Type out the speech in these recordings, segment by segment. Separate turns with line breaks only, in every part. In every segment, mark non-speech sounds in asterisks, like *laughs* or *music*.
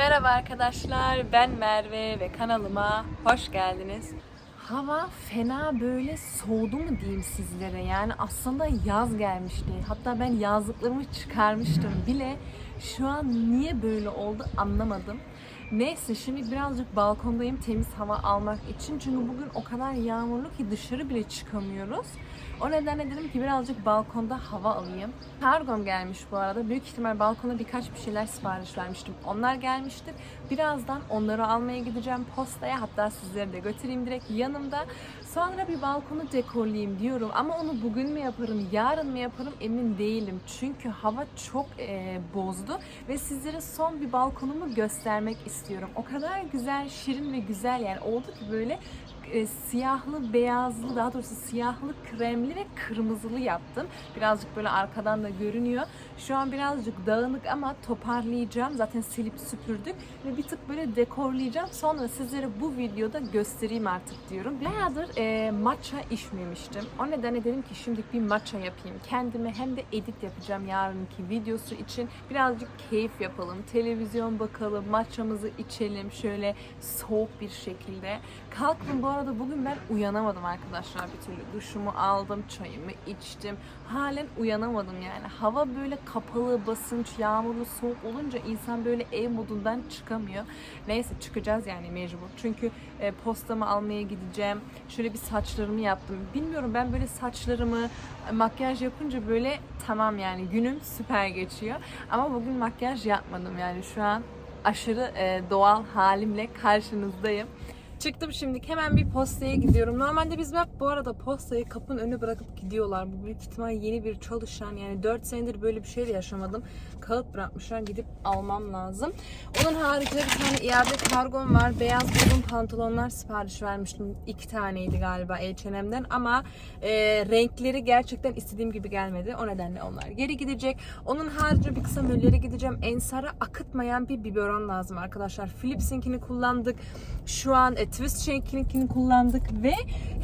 Merhaba arkadaşlar, ben Merve ve kanalıma hoş geldiniz. Hava fena böyle soğudu mu diyeyim sizlere yani aslında yaz gelmişti. Hatta ben yazlıklarımı çıkarmıştım bile. Şu an niye böyle oldu anlamadım. Neyse şimdi birazcık balkondayım temiz hava almak için. Çünkü bugün o kadar yağmurlu ki dışarı bile çıkamıyoruz. O nedenle dedim ki birazcık balkonda hava alayım. Kargom gelmiş bu arada. Büyük ihtimal balkona birkaç bir şeyler sipariş vermiştim. Onlar gelmiştir. Birazdan onları almaya gideceğim postaya. Hatta sizleri de götüreyim direkt yanımda. Sonra bir balkonu dekorlayayım diyorum. Ama onu bugün mü yaparım, yarın mı yaparım emin değilim. Çünkü hava çok e, bozdu. Ve sizlere son bir balkonumu göstermek istiyorum. O kadar güzel, şirin ve güzel yani oldu ki böyle e, siyahlı, beyazlı, daha doğrusu siyahlı, kremli ve kırmızılı yaptım. Birazcık böyle arkadan da görünüyor. Şu an birazcık dağınık ama toparlayacağım. Zaten silip süpürdük ve bir tık böyle dekorlayacağım. Sonra sizlere bu videoda göstereyim artık diyorum. Bayağıdır e, matcha içmemiştim. O nedenle dedim ki şimdi bir matcha yapayım. Kendime hem de edit yapacağım yarınki videosu için. Birazcık keyif yapalım. Televizyon bakalım, matchamızı içelim şöyle soğuk bir şekilde. Kalktım bu arada bugün ben uyanamadım arkadaşlar bir türlü. Duşumu aldım, çayımı içtim. Halen uyanamadım yani. Hava böyle kapalı, basınç, yağmurlu, soğuk olunca insan böyle ev modundan çıkamıyor. Neyse çıkacağız yani mecbur. Çünkü e, postamı almaya gideceğim. Şöyle bir saçlarımı yaptım. Bilmiyorum ben böyle saçlarımı e, makyaj yapınca böyle tamam yani günüm süper geçiyor. Ama bugün makyaj yapmadım yani şu an aşırı e, doğal halimle karşınızdayım. Çıktım şimdi hemen bir postaya gidiyorum. Normalde biz bak bu arada postayı kapının önüne bırakıp gidiyorlar. Bu büyük ihtimal yeni bir çalışan. Yani 4 senedir böyle bir şey de yaşamadım. Kağıt bırakmışlar gidip almam lazım. Onun haricinde bir tane iade kargom var. Beyaz uzun pantolonlar sipariş vermiştim. iki taneydi galiba H&M'den ama e, renkleri gerçekten istediğim gibi gelmedi. O nedenle onlar geri gidecek. Onun haricinde bir kısa möllere gideceğim. Ensara akıtmayan bir biberon lazım arkadaşlar. Philips'inkini kullandık. Şu an e, Twist Shake'inkini kullandık ve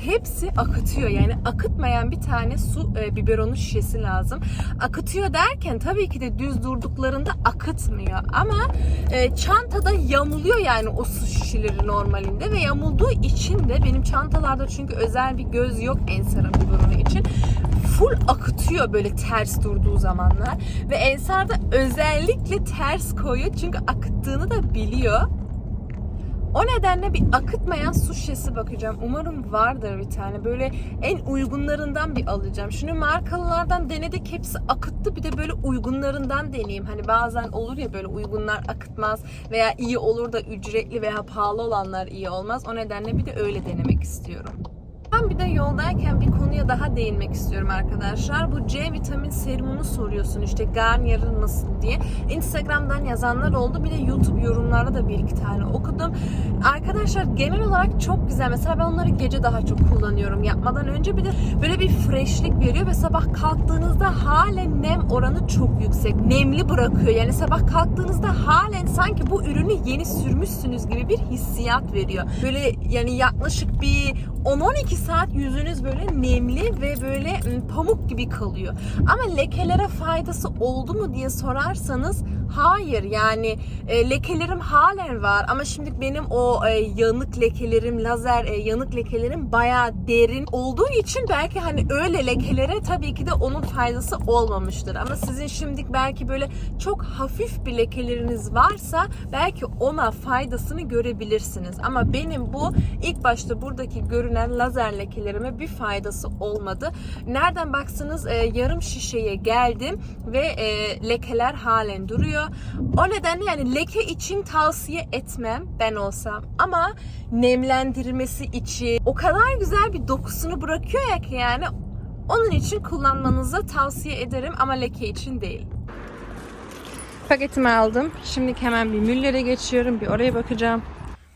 hepsi akıtıyor. Yani akıtmayan bir tane su e, biberonu şişesi lazım. Akıtıyor derken tabii ki de düz durduklarında akıtmıyor ama e, çantada yamuluyor yani o su şişeleri normalinde ve yamulduğu için de benim çantalarda çünkü özel bir göz yok Ensar'ın biberonu için full akıtıyor böyle ters durduğu zamanlar ve Ensar da özellikle ters koyuyor çünkü akıttığını da biliyor. O nedenle bir akıtmayan su şişesi bakacağım. Umarım vardır bir tane. Böyle en uygunlarından bir alacağım. Şunu markalılardan denedik hepsi akıttı. Bir de böyle uygunlarından deneyeyim. Hani bazen olur ya böyle uygunlar akıtmaz veya iyi olur da ücretli veya pahalı olanlar iyi olmaz. O nedenle bir de öyle denemek istiyorum. Ben bir de yoldayken bir konuya daha değinmek istiyorum arkadaşlar. Bu C vitamin serumunu soruyorsun işte Garnier'ın nasıl diye. Instagram'dan yazanlar oldu. Bir de YouTube yorumlarda da bir iki tane okudum. Arkadaşlar genel olarak çok güzel. Mesela ben onları gece daha çok kullanıyorum yapmadan önce. Bir de böyle bir freshlik veriyor ve sabah kalktığınızda halen nem oranı çok yüksek. Nemli bırakıyor. Yani sabah kalktığınızda halen sanki bu ürünü yeni sürmüşsünüz gibi bir hissiyat veriyor. Böyle yani yaklaşık bir 10-12 saat yüzünüz böyle nemli ve böyle ım, pamuk gibi kalıyor. Ama lekelere faydası oldu mu diye sorarsanız hayır yani e, lekelerim halen var ama şimdi benim o e, yanık lekelerim, lazer e, yanık lekelerim bayağı derin olduğu için belki hani öyle lekelere tabii ki de onun faydası olmamıştır. Ama sizin şimdi belki böyle çok hafif bir lekeleriniz varsa belki ona faydasını görebilirsiniz. Ama benim bu ilk başta buradaki görünen lazer lekelerime bir faydası olmadı. Nereden baksanız e, yarım şişeye geldim ve e, lekeler halen duruyor. O nedenle yani leke için tavsiye etmem ben olsam. Ama nemlendirmesi için o kadar güzel bir dokusunu bırakıyor ya ki yani onun için kullanmanızı tavsiye ederim ama leke için değil. Paketimi aldım. Şimdi hemen bir Müller'e geçiyorum. Bir oraya bakacağım.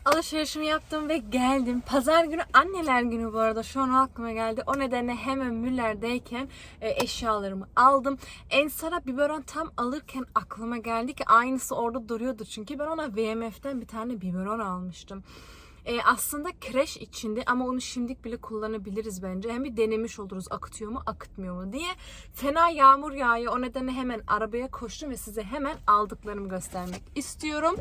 Alışverişimi yaptım ve geldim. Pazar günü anneler günü bu arada şu an aklıma geldi. O nedenle hemen Müller'deyken e, eşyalarımı aldım. Ensar'a biberon tam alırken aklıma geldi ki aynısı orada duruyordu. Çünkü ben ona VMF'den bir tane biberon almıştım. E, aslında kreş içinde ama onu şimdilik bile kullanabiliriz bence. Hem bir denemiş oluruz akıtıyor mu akıtmıyor mu diye. Fena yağmur yağıyor. O nedenle hemen arabaya koştum ve size hemen aldıklarımı göstermek istiyorum.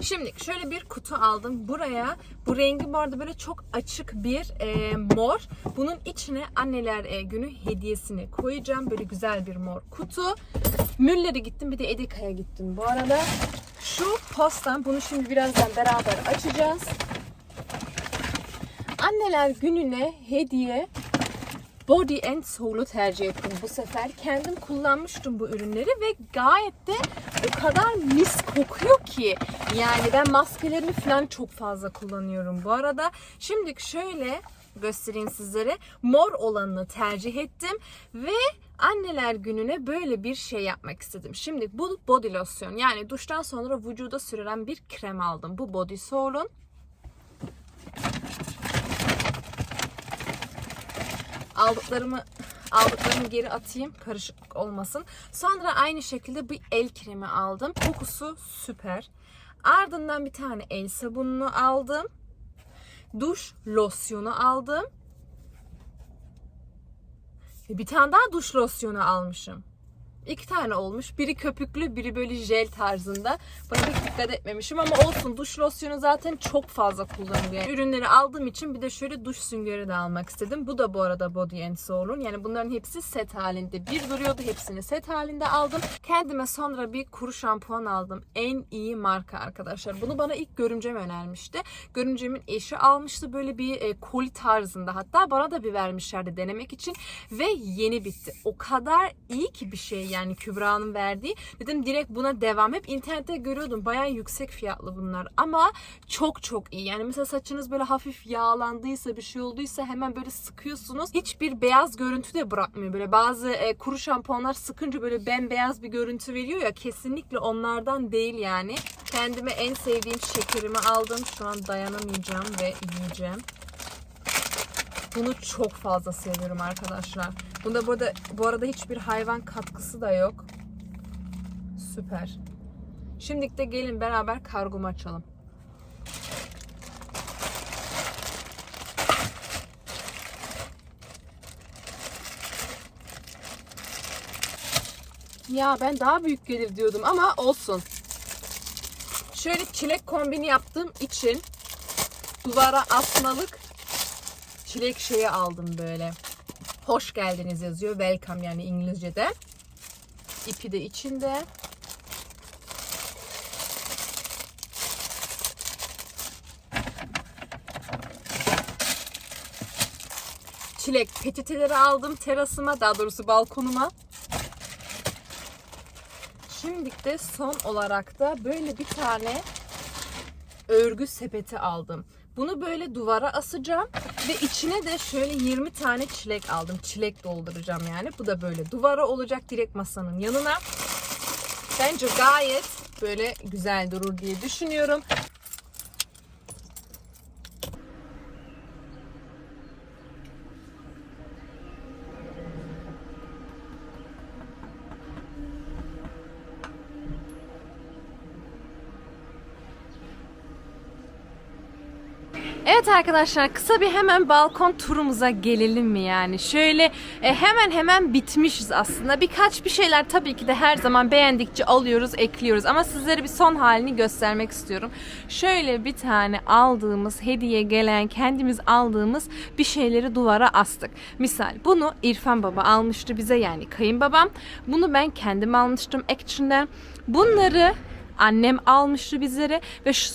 Şimdi şöyle bir kutu aldım. Buraya bu rengi bu arada böyle çok açık bir e, mor. Bunun içine anneler e, günü hediyesini koyacağım. Böyle güzel bir mor kutu. Müller'e gittim bir de Edeka'ya gittim bu arada. Şu postam bunu şimdi birazdan beraber açacağız. Anneler gününe hediye Body and Soul'u tercih ettim bu sefer. Kendim kullanmıştım bu ürünleri ve gayet de o kadar mis kokuyor ki. Yani ben maskelerimi falan çok fazla kullanıyorum bu arada. Şimdi şöyle göstereyim sizlere. Mor olanını tercih ettim ve anneler gününe böyle bir şey yapmak istedim. Şimdi bu body lotion yani duştan sonra vücuda sürülen bir krem aldım. Bu Body Soul'un. Aldıklarımı aldıklarımı geri atayım karışık olmasın. Sonra aynı şekilde bir el kremi aldım. Kokusu süper. Ardından bir tane el sabununu aldım. Duş losyonu aldım. Bir tane daha duş losyonu almışım. İki tane olmuş. Biri köpüklü, biri böyle jel tarzında. Buna hiç dikkat etmemişim ama olsun. Duş losyonu zaten çok fazla kullanılıyor. Ürünleri aldığım için bir de şöyle duş süngeri de almak istedim. Bu da bu arada Body and Soul'un. Yani bunların hepsi set halinde. Bir duruyordu. Hepsini set halinde aldım. Kendime sonra bir kuru şampuan aldım. En iyi marka arkadaşlar. Bunu bana ilk görümcem önermişti. Görümcemin eşi almıştı böyle bir e, koli tarzında. Hatta bana da bir vermişlerdi denemek için. Ve yeni bitti. O kadar iyi ki bir şey yani Kübra'nın verdiği. Dedim direkt buna devam. Hep internette görüyordum. Bayağı yüksek fiyatlı bunlar. Ama çok çok iyi. Yani mesela saçınız böyle hafif yağlandıysa bir şey olduysa hemen böyle sıkıyorsunuz. Hiçbir beyaz görüntü de bırakmıyor. Böyle bazı e, kuru şampuanlar sıkınca böyle bembeyaz bir görüntü veriyor ya. Kesinlikle onlardan değil yani. Kendime en sevdiğim şekerimi aldım. Şu an dayanamayacağım ve yiyeceğim. Bunu çok fazla seviyorum arkadaşlar. Bunda burada bu arada hiçbir hayvan katkısı da yok. Süper. Şimdi de gelin beraber kargomu açalım. Ya ben daha büyük gelir diyordum ama olsun. Şöyle çilek kombini yaptığım için duvara asmalık çilek şeyi aldım böyle. Hoş geldiniz yazıyor. Welcome yani İngilizce'de. İpi de içinde. Çilek peçeteleri aldım terasıma, daha doğrusu balkonuma. Şimdi de son olarak da böyle bir tane örgü sepeti aldım. Bunu böyle duvara asacağım ve içine de şöyle 20 tane çilek aldım. Çilek dolduracağım yani. Bu da böyle duvara olacak direkt masanın yanına. Bence gayet böyle güzel durur diye düşünüyorum. Evet arkadaşlar kısa bir hemen balkon turumuza gelelim mi yani? Şöyle e, hemen hemen bitmişiz aslında. Birkaç bir şeyler tabii ki de her zaman beğendikçe alıyoruz, ekliyoruz. Ama sizlere bir son halini göstermek istiyorum. Şöyle bir tane aldığımız, hediye gelen, kendimiz aldığımız bir şeyleri duvara astık. Misal bunu İrfan Baba almıştı bize yani kayınbabam. Bunu ben kendim almıştım Action'den. Bunları annem almıştı bizlere ve şu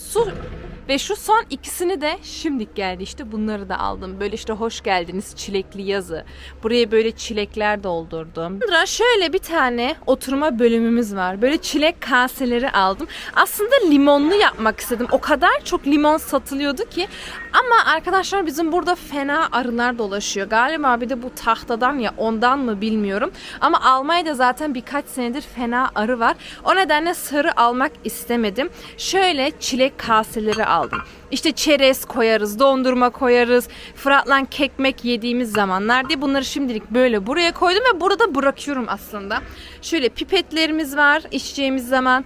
ve şu son ikisini de şimdik geldi işte bunları da aldım. Böyle işte hoş geldiniz çilekli yazı. Buraya böyle çilekler doldurdum. Sonra şöyle bir tane oturma bölümümüz var. Böyle çilek kaseleri aldım. Aslında limonlu yapmak istedim. O kadar çok limon satılıyordu ki. Ama arkadaşlar bizim burada fena arılar dolaşıyor. Galiba bir de bu tahtadan ya ondan mı bilmiyorum. Ama Almanya'da zaten birkaç senedir fena arı var. O nedenle sarı almak istemedim. Şöyle çilek kaseleri aldım. İşte çerez koyarız, dondurma koyarız, Fırat'la kekmek yediğimiz zamanlar diye bunları şimdilik böyle buraya koydum ve burada bırakıyorum aslında. Şöyle pipetlerimiz var içeceğimiz zaman.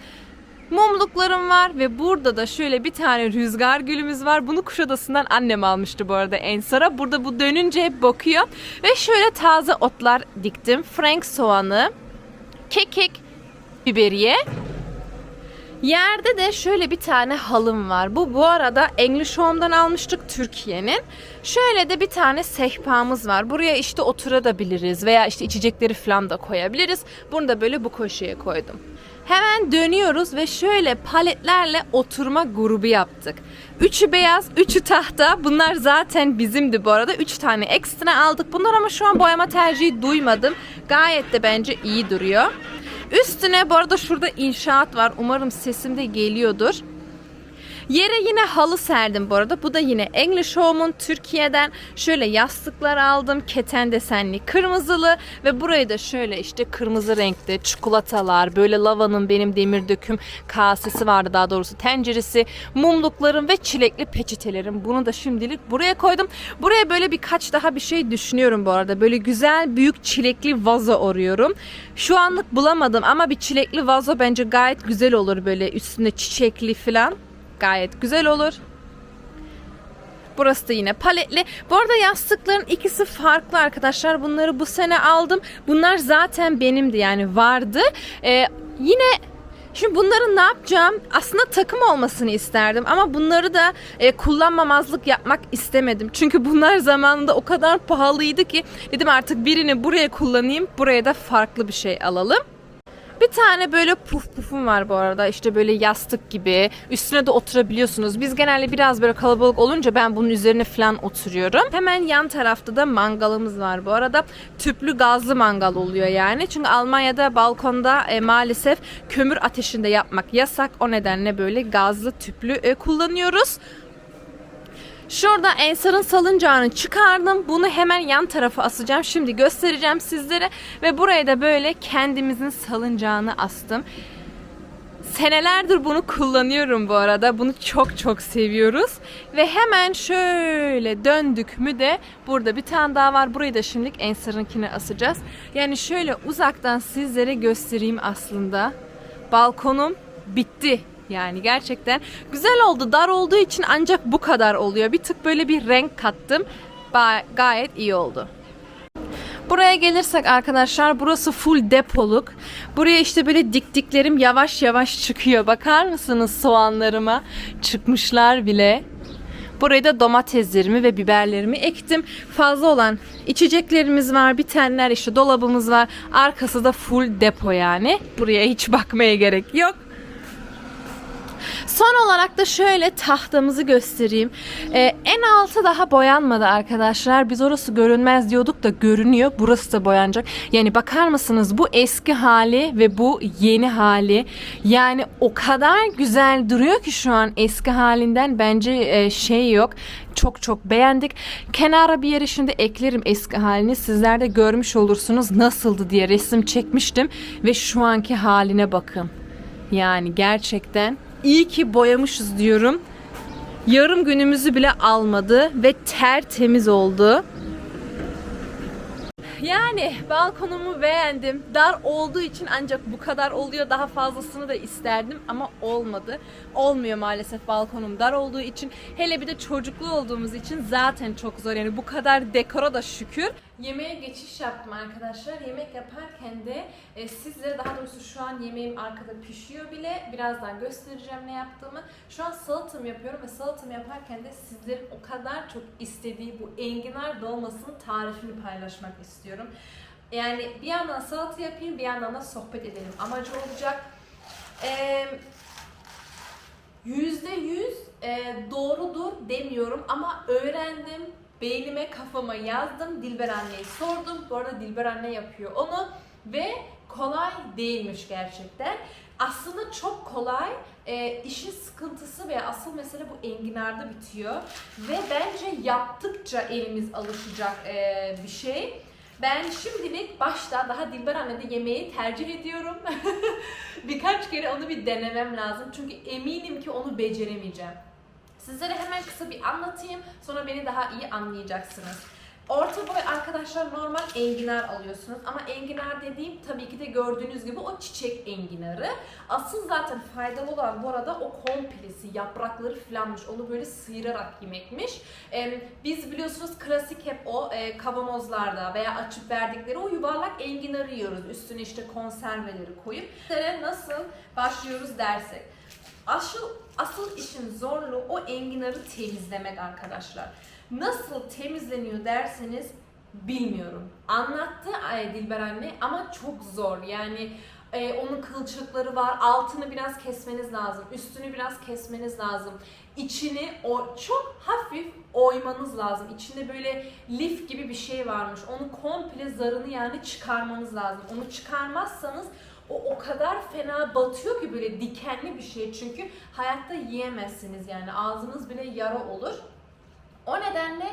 Mumluklarım var ve burada da şöyle bir tane rüzgar gülümüz var. Bunu Kuşadası'ndan annem almıştı bu arada Ensar'a. Burada bu dönünce hep bakıyor. Ve şöyle taze otlar diktim. Frank soğanı, kekik, biberiye, Yerde de şöyle bir tane halım var. Bu bu arada English Home'dan almıştık Türkiye'nin. Şöyle de bir tane sehpamız var. Buraya işte oturabiliriz veya işte içecekleri falan da koyabiliriz. Bunu da böyle bu köşeye koydum. Hemen dönüyoruz ve şöyle paletlerle oturma grubu yaptık. Üçü beyaz, üçü tahta. Bunlar zaten bizimdi bu arada. Üç tane ekstra aldık. Bunlar ama şu an boyama tercihi duymadım. Gayet de bence iyi duruyor. Üstüne bu arada şurada inşaat var. Umarım sesim de geliyordur. Yere yine halı serdim bu arada. Bu da yine English Home'un Türkiye'den şöyle yastıklar aldım. Keten desenli kırmızılı ve burayı da şöyle işte kırmızı renkte çikolatalar, böyle lavanın benim demir döküm kasesi vardı daha doğrusu tenceresi, mumluklarım ve çilekli peçetelerim. Bunu da şimdilik buraya koydum. Buraya böyle birkaç daha bir şey düşünüyorum bu arada. Böyle güzel büyük çilekli vazo arıyorum. Şu anlık bulamadım ama bir çilekli vazo bence gayet güzel olur böyle üstünde çiçekli falan gayet güzel olur. Burası da yine paletli. Bu arada yastıkların ikisi farklı arkadaşlar. Bunları bu sene aldım. Bunlar zaten benimdi yani vardı. Ee, yine Şimdi bunların ne yapacağım? Aslında takım olmasını isterdim ama bunları da e, kullanmamazlık yapmak istemedim. Çünkü bunlar zamanında o kadar pahalıydı ki dedim artık birini buraya kullanayım, buraya da farklı bir şey alalım. Bir tane böyle puf pufum var bu arada. İşte böyle yastık gibi. Üstüne de oturabiliyorsunuz. Biz genelde biraz böyle kalabalık olunca ben bunun üzerine falan oturuyorum. Hemen yan tarafta da mangalımız var bu arada. Tüplü gazlı mangal oluyor yani. Çünkü Almanya'da balkonda e, maalesef kömür ateşinde yapmak yasak. O nedenle böyle gazlı tüplü e, kullanıyoruz. Şurada Ensar'ın salıncağını çıkardım. Bunu hemen yan tarafa asacağım. Şimdi göstereceğim sizlere. Ve buraya da böyle kendimizin salıncağını astım. Senelerdir bunu kullanıyorum bu arada. Bunu çok çok seviyoruz. Ve hemen şöyle döndük mü de burada bir tane daha var. Burayı da şimdilik Ensar'ınkine asacağız. Yani şöyle uzaktan sizlere göstereyim aslında. Balkonum bitti. Yani gerçekten güzel oldu. Dar olduğu için ancak bu kadar oluyor. Bir tık böyle bir renk kattım. Ba- gayet iyi oldu. Buraya gelirsek arkadaşlar burası full depoluk. Buraya işte böyle diktiklerim yavaş yavaş çıkıyor. Bakar mısınız soğanlarıma? Çıkmışlar bile. Buraya da domateslerimi ve biberlerimi ektim. Fazla olan içeceklerimiz var. Bitenler işte dolabımız var. Arkası da full depo yani. Buraya hiç bakmaya gerek yok. Son olarak da şöyle tahtamızı göstereyim. Ee, en altı daha boyanmadı arkadaşlar. Biz orası görünmez diyorduk da görünüyor. Burası da boyanacak. Yani bakar mısınız bu eski hali ve bu yeni hali. Yani o kadar güzel duruyor ki şu an eski halinden bence e, şey yok. Çok çok beğendik. Kenara bir yere şimdi eklerim eski halini. Sizler de görmüş olursunuz nasıldı diye resim çekmiştim. Ve şu anki haline bakın. Yani gerçekten iyi ki boyamışız diyorum. Yarım günümüzü bile almadı ve tertemiz oldu. Yani balkonumu beğendim. Dar olduğu için ancak bu kadar oluyor. Daha fazlasını da isterdim ama olmadı. Olmuyor maalesef balkonum dar olduğu için. Hele bir de çocuklu olduğumuz için zaten çok zor. Yani bu kadar dekora da şükür. Yemeğe geçiş yaptım arkadaşlar. Yemek yaparken de e, sizlere daha doğrusu şu an yemeğim arkada pişiyor bile. Birazdan göstereceğim ne yaptığımı. Şu an salatamı yapıyorum ve salatamı yaparken de sizlerin o kadar çok istediği bu enginar dolmasının tarifini paylaşmak istiyorum. Yani bir yandan salata yapayım bir yandan da sohbet edelim. Amacı olacak. Yüzde yüz e, doğrudur demiyorum ama öğrendim. Beynime kafama yazdım. Dilber anneyi sordum. Bu arada Dilber anne yapıyor onu. Ve kolay değilmiş gerçekten. Aslında çok kolay. E, işin sıkıntısı ve asıl mesele bu enginarda bitiyor. Ve bence yaptıkça elimiz alışacak e, bir şey. Ben şimdilik başta daha Dilber Anne'de yemeği tercih ediyorum. *laughs* Birkaç kere onu bir denemem lazım. Çünkü eminim ki onu beceremeyeceğim. Sizlere hemen kısa bir anlatayım. Sonra beni daha iyi anlayacaksınız. Orta boy arkadaşlar normal enginar alıyorsunuz. Ama enginar dediğim tabii ki de gördüğünüz gibi o çiçek enginarı. Asıl zaten faydalı olan bu arada o komplesi, yaprakları falanmış. Onu böyle sıyırarak yemekmiş. Ee, biz biliyorsunuz klasik hep o e, kavanozlarda veya açıp verdikleri o yuvarlak enginarı yiyoruz. Üstüne işte konserveleri koyup. Nasıl başlıyoruz dersek. Asıl işin zorluğu o enginarı temizlemek arkadaşlar. Nasıl temizleniyor derseniz bilmiyorum. Anlattı Dilber anne ama çok zor. Yani e, onun kılçıkları var. Altını biraz kesmeniz lazım. Üstünü biraz kesmeniz lazım. İçini o çok hafif oymanız lazım. İçinde böyle lif gibi bir şey varmış. Onu komple zarını yani çıkarmanız lazım. Onu çıkarmazsanız o o kadar fena batıyor ki böyle dikenli bir şey çünkü hayatta yiyemezsiniz yani ağzınız bile yara olur. O nedenle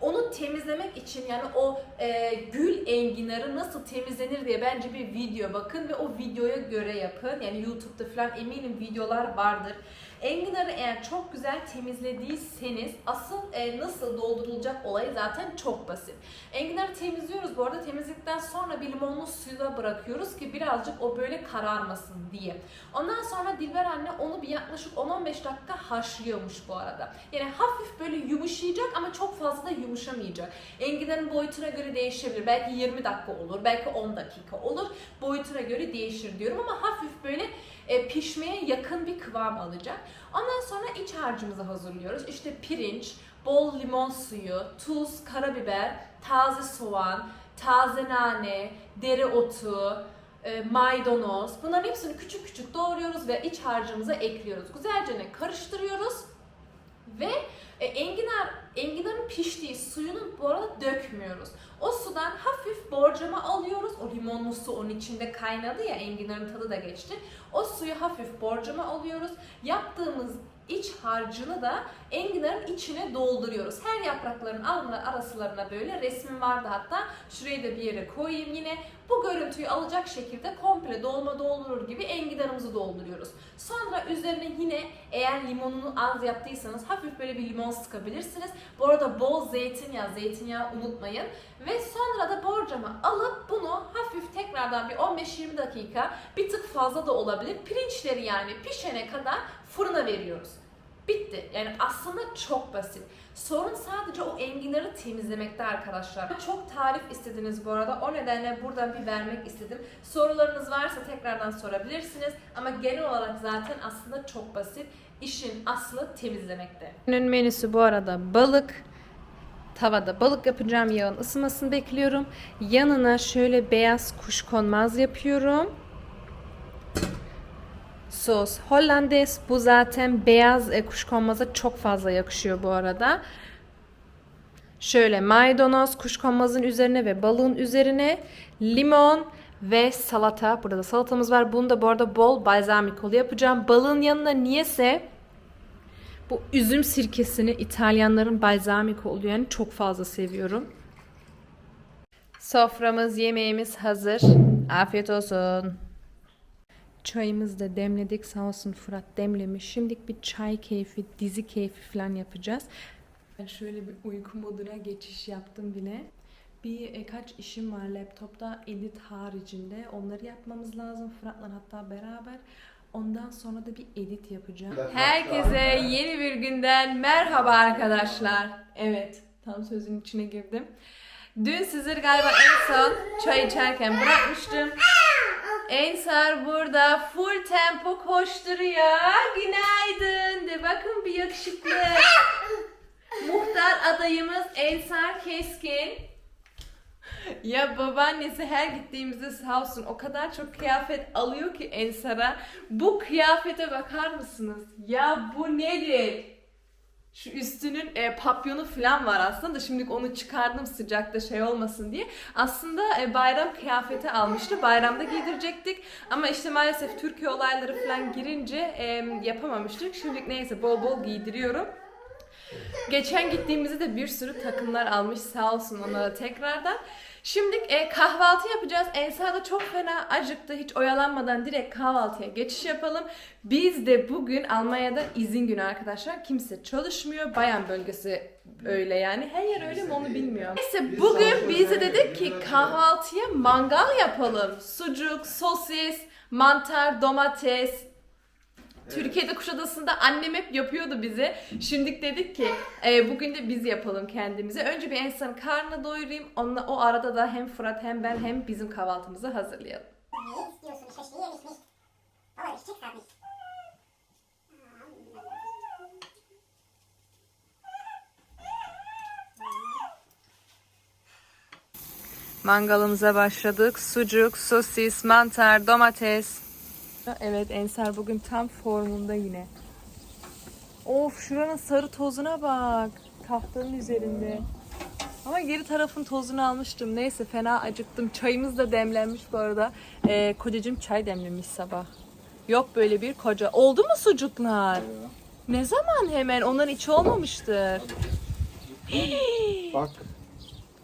onu temizlemek için yani o e, gül enginarı nasıl temizlenir diye bence bir video bakın ve o videoya göre yapın. Yani YouTube'da falan eminim videolar vardır. Enginarı eğer çok güzel temizlediyseniz asıl e, nasıl doldurulacak olayı zaten çok basit. Enginarı temizliyoruz bu arada. Temizledikten sonra bir limonlu suya bırakıyoruz ki birazcık o böyle kararmasın diye. Ondan sonra Dilber anne onu bir yaklaşık 10-15 dakika haşlıyormuş bu arada. Yani hafif böyle yumuşayacak ama çok fazla da yumuşamayacak. Enginarın boyutuna göre değişebilir. Belki 20 dakika olur, belki 10 dakika olur. Boyutuna göre değişir diyorum ama hafif böyle e, pişmeye yakın bir kıvam alacak. Ondan sonra iç harcımızı hazırlıyoruz. İşte pirinç, bol limon suyu, tuz, karabiber, taze soğan, taze nane, dereotu, e, maydanoz. Bunların hepsini küçük küçük doğruyoruz ve iç harcımıza ekliyoruz. Güzelce karıştırıyoruz ve e, enginar enginarın piştiği suyunu bu arada dökmüyoruz. O sudan hafif borcama alıyoruz. O limonlu su onun içinde kaynadı ya enginarın tadı da geçti. O suyu hafif borcama alıyoruz. Yaptığımız iç harcını da enginarın içine dolduruyoruz. Her yaprakların arasılarına böyle resmim vardı hatta. Şurayı da bir yere koyayım yine. Bu görüntüyü alacak şekilde komple dolma doldurur gibi enginarımızı dolduruyoruz. Sonra üzerine yine eğer limonunu az yaptıysanız hafif böyle bir limon sıkabilirsiniz. Bu arada bol zeytinyağı, zeytinyağı unutmayın. Ve sonra da borcama alıp bunu hafif tekrardan bir 15-20 dakika bir tık fazla da olabilir. Pirinçleri yani pişene kadar fırına veriyoruz. Bitti. Yani aslında çok basit. Sorun sadece o enginarı temizlemekte arkadaşlar. Çok tarif istediniz bu arada. O nedenle buradan bir vermek istedim. Sorularınız varsa tekrardan sorabilirsiniz. Ama genel olarak zaten aslında çok basit. İşin aslı temizlemekte. Günün menüsü bu arada balık. Tavada balık yapacağım. Yağın ısınmasını bekliyorum. Yanına şöyle beyaz kuşkonmaz yapıyorum sos Hollandaise. Bu zaten beyaz e, kuşkonmaza çok fazla yakışıyor bu arada. Şöyle maydanoz kuşkonmazın üzerine ve balığın üzerine limon ve salata. Burada da salatamız var. Bunu da bu arada bol balzamikolu yapacağım. Balığın yanına niyese bu üzüm sirkesini İtalyanların balzamiko oluyor. Yani çok fazla seviyorum. Soframız, yemeğimiz hazır. Afiyet olsun. Çayımızı da demledik. Sağ olsun Fırat demlemiş. Şimdilik bir çay keyfi, dizi keyfi falan yapacağız. Ben şöyle bir uyku moduna geçiş yaptım bile. Bir e, kaç işim var laptopta edit haricinde. Onları yapmamız lazım. Fırat'la hatta beraber. Ondan sonra da bir edit yapacağım. Herkese yeni bir günden merhaba arkadaşlar. Evet, tam sözün içine girdim. Dün sizleri galiba en son çay içerken bırakmıştım. Ensar burada full tempo koşturuyor. Günaydın de bakın bir yakışıklı. *laughs* Muhtar adayımız Ensar Keskin. Ya babaannesi her gittiğimizde sağ olsun o kadar çok kıyafet alıyor ki Ensar'a. Bu kıyafete bakar mısınız? Ya bu nedir? Şu üstünün e, papyonu falan var aslında da şimdilik onu çıkardım sıcakta şey olmasın diye. Aslında e, bayram kıyafeti almıştı. Bayramda giydirecektik. Ama işte maalesef Türkiye olayları falan girince e, yapamamıştık. Şimdilik neyse bol bol giydiriyorum. Geçen gittiğimizde de bir sürü takımlar almış sağ olsun onlara tekrardan. Şimdi e, kahvaltı yapacağız. Ensar da çok fena acıktı. Hiç oyalanmadan direkt kahvaltıya geçiş yapalım. Biz de bugün Almanya'da izin günü arkadaşlar. Kimse çalışmıyor. Bayan bölgesi öyle yani. Her yer öyle mi onu bilmiyorum. Neyse bugün biz de dedik ki kahvaltıya mangal yapalım. Sucuk, sosis, mantar, domates, Türkiye'de Kuşadası'nda annem hep yapıyordu bize. Şimdi dedik ki *laughs* e, bugün de biz yapalım kendimize. Önce bir insanın karnını doyurayım. Onunla o arada da hem Fırat hem ben hem bizim kahvaltımızı hazırlayalım.
Ne istiyorsun? Şaşlı yemiş mi? Baba.
Mangalımıza başladık. Sucuk, sosis, mantar, domates, Evet Ensar bugün tam formunda yine. Of şuranın sarı tozuna bak. Tahtanın üzerinde. Ama geri tarafın tozunu almıştım. Neyse fena acıktım. Çayımız da demlenmiş bu arada. Ee, kocacığım çay demlemiş sabah. Yok böyle bir koca. Oldu mu sucuklar? Ne zaman hemen? Onların içi olmamıştır.
Bak.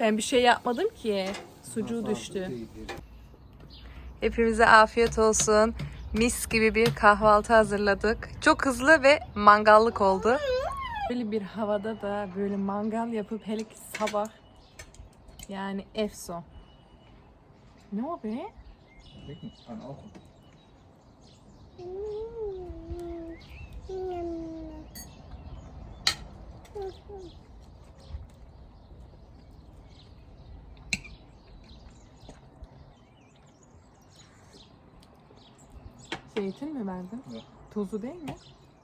Ben bir şey yapmadım ki. Sucuğu düştü. Hepimize afiyet olsun. Mis gibi bir kahvaltı hazırladık. Çok hızlı ve mangallık oldu. Böyle bir havada da böyle mangal yapıp hele ki sabah yani efso. Ne o be? Zeytin mi verdin?
Yok.
Tuzu değil mi?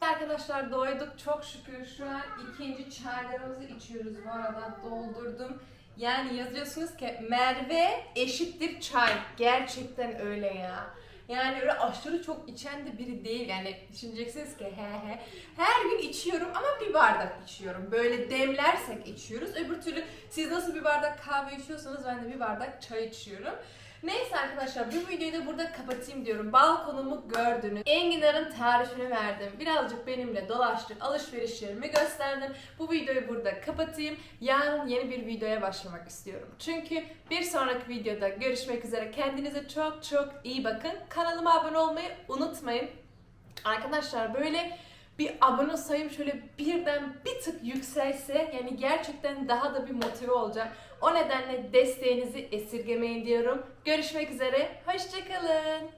Arkadaşlar doyduk çok şükür. Şu an ikinci çaylarımızı içiyoruz bu arada doldurdum. Yani yazıyorsunuz ki Merve eşittir çay. Gerçekten öyle ya. Yani öyle aşırı çok içen de biri değil. Yani düşüneceksiniz ki he he. Her gün içiyorum ama bir bardak içiyorum. Böyle demlersek içiyoruz. Öbür türlü siz nasıl bir bardak kahve içiyorsanız ben de bir bardak çay içiyorum. Neyse arkadaşlar bu videoyu da burada kapatayım diyorum. Balkonumu gördünüz. Enginar'ın tarifini verdim. Birazcık benimle dolaştık. Alışverişlerimi gösterdim. Bu videoyu burada kapatayım. Yarın yeni bir videoya başlamak istiyorum. Çünkü bir sonraki videoda görüşmek üzere. Kendinize çok çok iyi bakın. Kanalıma abone olmayı unutmayın. Arkadaşlar böyle bir abone sayım şöyle birden bir tık yükselse yani gerçekten daha da bir motive olacak. O nedenle desteğinizi esirgemeyin diyorum. Görüşmek üzere. Hoşçakalın.